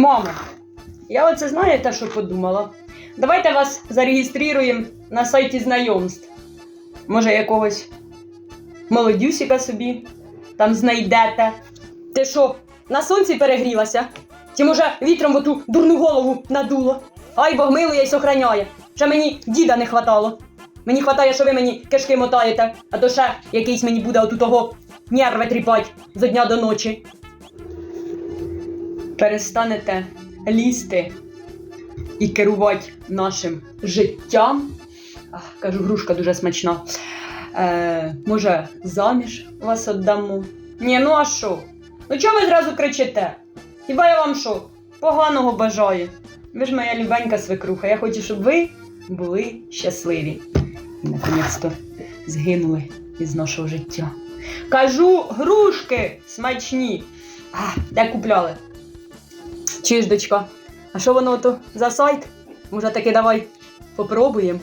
Мама, я оце знаєте, що подумала? Давайте вас зареєструємо на сайті знайомств. Може, якогось молодюсіка собі там знайдете. Ти що, на сонці перегрілася? Чи може вітром в оту дурну голову надуло? Ай, Бог милує й сохраняє. Ще мені діда не хватало. Мені хватає, що ви мені кишки мотаєте, а то ще якийсь мені буде оту того нерви тріпать зо дня до ночі. Перестанете лізти і керувати нашим життям. Ах, кажу, грушка дуже смачна. Е, може, заміж вас віддамо? Ні, ну а що? Ну чого ви зразу кричите? Хіба я вам що? Поганого бажаю. Ви ж моя любенька свекруха. Я хочу, щоб ви були щасливі. І наконець-то згинули із нашого життя. Кажу, грушки смачні. А, де купляли? Чи ж, дочка? А що воно то за сайт? Може таки давай попробуємо?